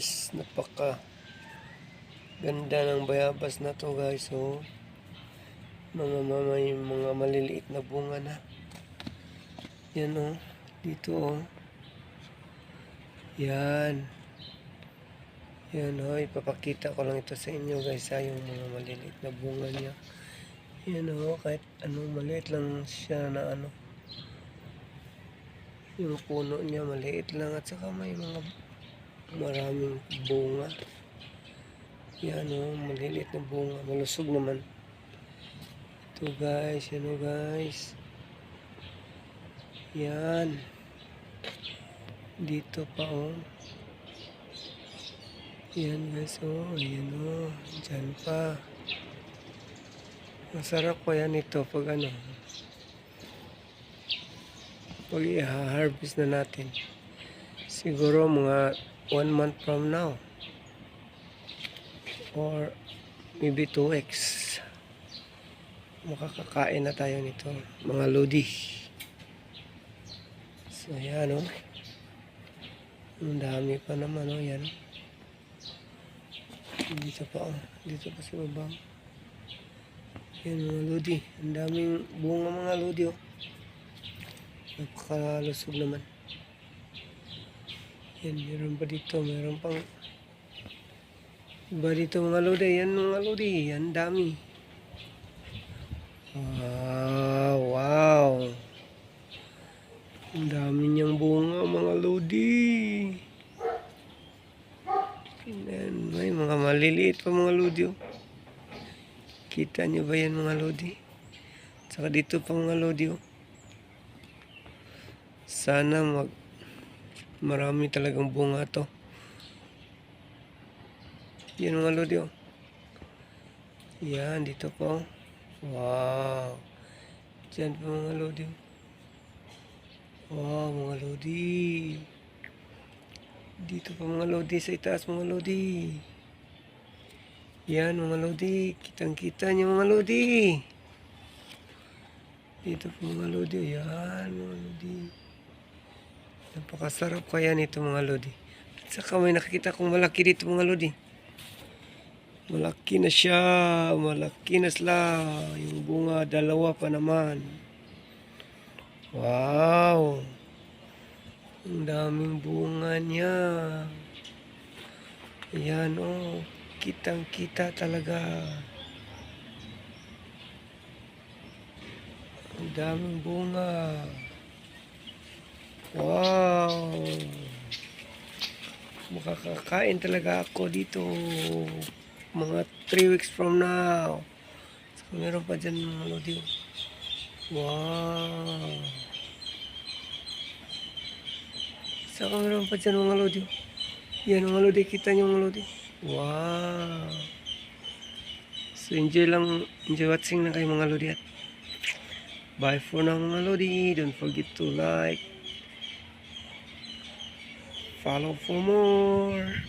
guys, napaka ganda ng bayabas na to guys. Oh. Mga mamay, mga maliliit na bunga na. Yan oh, dito oh. Yan. Yan oh, ipapakita ko lang ito sa inyo guys ha, yung mga maliliit na bunga niya. Yan oh, kahit anong maliit lang siya na ano. Yung puno niya maliit lang at saka may mga maraming bunga. Yan oh, maliliit na bunga. Malusog naman. Ito guys, yan oh guys. Yan. Dito pa oh. Yan guys oh, ayan oh. Diyan pa. Masarap pa yan ito pag ano. Pag i-harvest na natin. Siguro mga one month from now. Or maybe two weeks. Makakakain na tayo nito. Mga lodi. So yan oh. Ang dami pa naman oh yan. Dito pa oh. Dito pa sa baba. Yan mga lodi. Ang daming bunga mga lodi oh. Napakalusog naman. Yan, meron pa dito. Meron pang iba dito mga lodi. Yan mga lodi. Yan dami. Wow, wow. Ang dami niyang bunga mga lodi. Yan, may mga maliliit pa mga lodi. Oh. Kita niyo ba yan mga lodi? Saka dito pa mga lodi. Oh. Sana mag marami talagang bunga to. Yan mga lodi. Oh. Yan, dito po. Wow. Diyan pa mga lodi. Wow, mga lodi. Dito pa mga lodi sa itaas mga lodi. Yan mga lodi. Kitang kita niyo mga lodi. Dito pa mga lodi. Yan mga lodi. Napakasarap kaya nito mga lodi. At saka may nakikita kong malaki dito mga lodi. Malaki na siya. Malaki na sila. Yung bunga, dalawa pa naman. Wow! Ang daming bunga niya. Ayan oh. Kitang kita talaga. Ang daming bunga. Wow! Makakakain talaga ako dito. Mga 3 weeks from now. So, meron pa dyan mga lodi. Wow! Saka meron pa dyan mga lodi. Yan mga lodi, kita nyo mga lodi. Wow! So enjoy lang, enjoy watching na kayo mga lodi at bye for now mga lodi. Don't forget to like, follow for more.